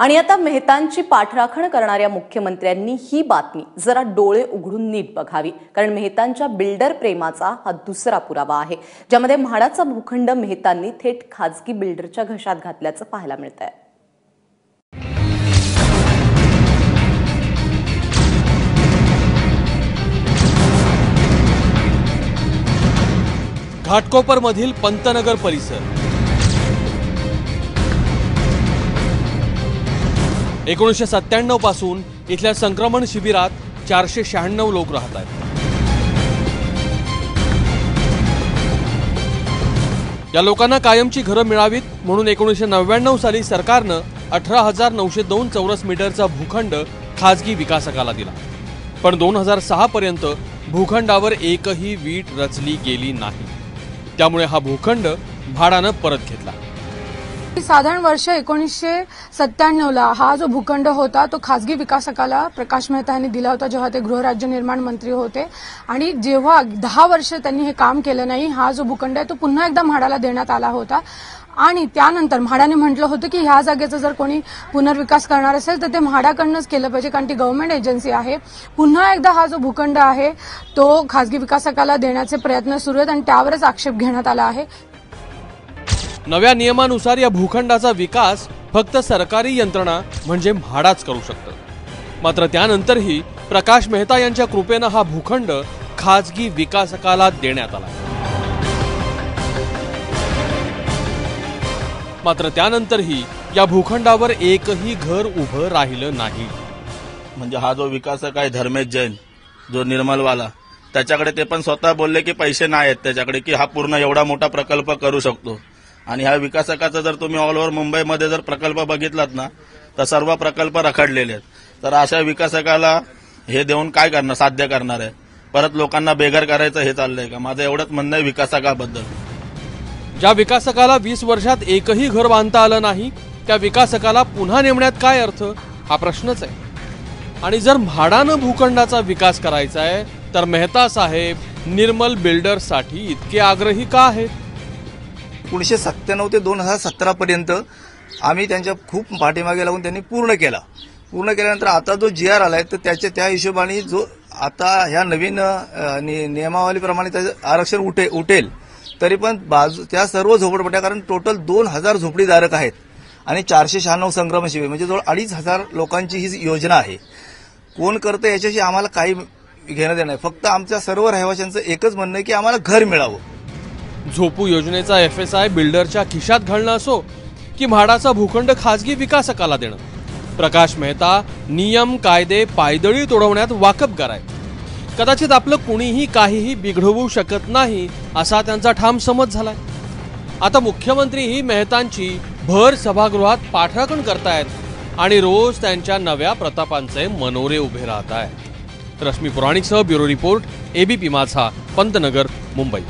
आणि आता मेहतांची पाठराखण करणाऱ्या मुख्यमंत्र्यांनी ही बातमी जरा डोळे उघडून नीट बघावी. कारण मेहतांच्या बिल्डर प्रेमाचा हा दुसरा पुरावा आहे ज्यामध्ये म्हाडाचा भूखंड मेहतांनी थेट खाजगी बिल्डरच्या घशात घातल्याचं पाहायला मिळत आहे घाटकोपरमधील पंतनगर परिसर. एकोणीसशे सत्त्याण्णवपासून इथल्या संक्रमण शिबिरात चारशे शहाण्णव लोक राहत आहेत. या लोकांना कायमची घरं मिळावीत म्हणून एकोणीसशे नव्याण्णव साली सरकारनं अठरा हजार नऊशे दोन चौरस मीटरचा भूखंड खाजगी विकासकाला दिला. पण दोन हजार सहा पर्यंत भूखंडावर एकही वीट रचली गेली नाही. त्यामुळे हा भूखंड भाडानं परत घेतला. साधारण वर्ष एकोणीसशे सत्त्याण्णवला हा जो भूखंड होता तो खासगी विकासकाला प्रकाश मेहता यांनी दिला होता जेव्हा ते गृहराज्य निर्माण मंत्री होते. आणि जेव्हा दहा वर्ष त्यांनी हे काम केलं नाही हा जो भूखंड आहे तो पुन्हा एकदा म्हाडाला देण्यात आला होता. आणि त्यानंतर म्हाडाने म्हटलं होतं की ह्या जागेचा जर कोणी पुनर्विकास करणार असेल तर ते म्हाडाकडनंच केलं पाहिजे कारण ती गव्हर्नमेंट एजन्सी आहे. पुन्हा एकदा हा जो भूखंड आहे तो खासगी विकासकाला देण्याचे प्रयत्न सुरू आहेत आणि त्यावरच आक्षेप घेण्यात आला आहे. नव्या नियमानुसार या भूखंडाचा विकास फक्त सरकारी यंत्रणा म्हणजे म्हाडाच करू शकतं. मात्र त्यानंतरही प्रकाश मेहता यांच्या कृपेनं हा भूखंड खाजगी विकासकाला देण्यात आला. मात्र त्यानंतरही या भूखंडावर एकही घर उभं राहिलं नाही. म्हणजे हा जो विकासक आहे धर्मेश जैन जो निर्मलवाला त्याच्याकडे ते पण स्वतः बोलले की पैसे नाही आहेत त्याच्याकडे की हा पूर्ण एवढा मोठा प्रकल्प करू शकतो. आणि ह्या विकासकाचा जर तुम्ही ऑल ओव्हर मुंबईमध्ये जर प्रकल्प बघितलात ना तर सर्व प्रकल्प रखडलेले आहेत. तर अशा विकासकाला हे देऊन काय करणार? साध्य करणार आहे. परत लोकांना बेघर करायचं हे चाललंय का? माझं एवढंच म्हणणं आहे विकासकाबद्दल. ज्या विकासकाला वीस वर्षात एकही घर बांधता आलं नाही त्या विकासकाला पुन्हा नेमण्यात काय अर्थ? हा प्रश्नच आहे. आणि जर म्हाडानं भूखंडाचा विकास करायचा आहे तर मेहता साहेब निर्मल बिल्डर्ससाठी इतके आग्रही का आहेत? एकोणीसशे सत्त्याण्णव ते दोन हजार सतरापर्यंत आम्ही त्यांच्या खूप पाठीमागे लागून त्यांनी पूर्ण केला. पूर्ण केल्यानंतर आता जो जी आर आलाय तर त्याच्या त्या हिशोबाने जो आता ह्या नवीन नि- नियमावलीप्रमाणे त्याचं आरक्षण उठे उठेल तरी पण बाजू त्या सर्व झोपडपट्ट्या कारण टोटल दोन हजार झोपडीधारक आहेत आणि चारशे शहाण्णव संक्रमण शिबिर म्हणजे जवळ अडीच हजार लोकांची ही योजना आहे. कोण करतं याच्याशी आम्हाला काही घेणं देणं नाही. फक्त आमच्या सर्व रहिवाशांचं एकच म्हणणं आहे की आम्हाला घर मिळावं. झोपू योजनेचा एफ एस आय बिल्डरच्या खिशात घालणं असो की म्हाडाचा भूखंड खाजगी विकासकाला देणं. प्रकाश मेहता नियम कायदे पायदळी तोडवण्यात वाकबगार आहे कदाचित आपलं कुणीही काहीही बिघडवू शकत नाही असा त्यांचा ठाम समज झालाय. आता मुख्यमंत्रीही मेहतांची भर सभागृहात पाठराखण करतायत आणि रोज त्यांच्या नव्या प्रतापांचे मनोरे उभे राहत आहेत Rashmi पुराणिकसह bureau report ABP Majha Pantnagar Mumbai.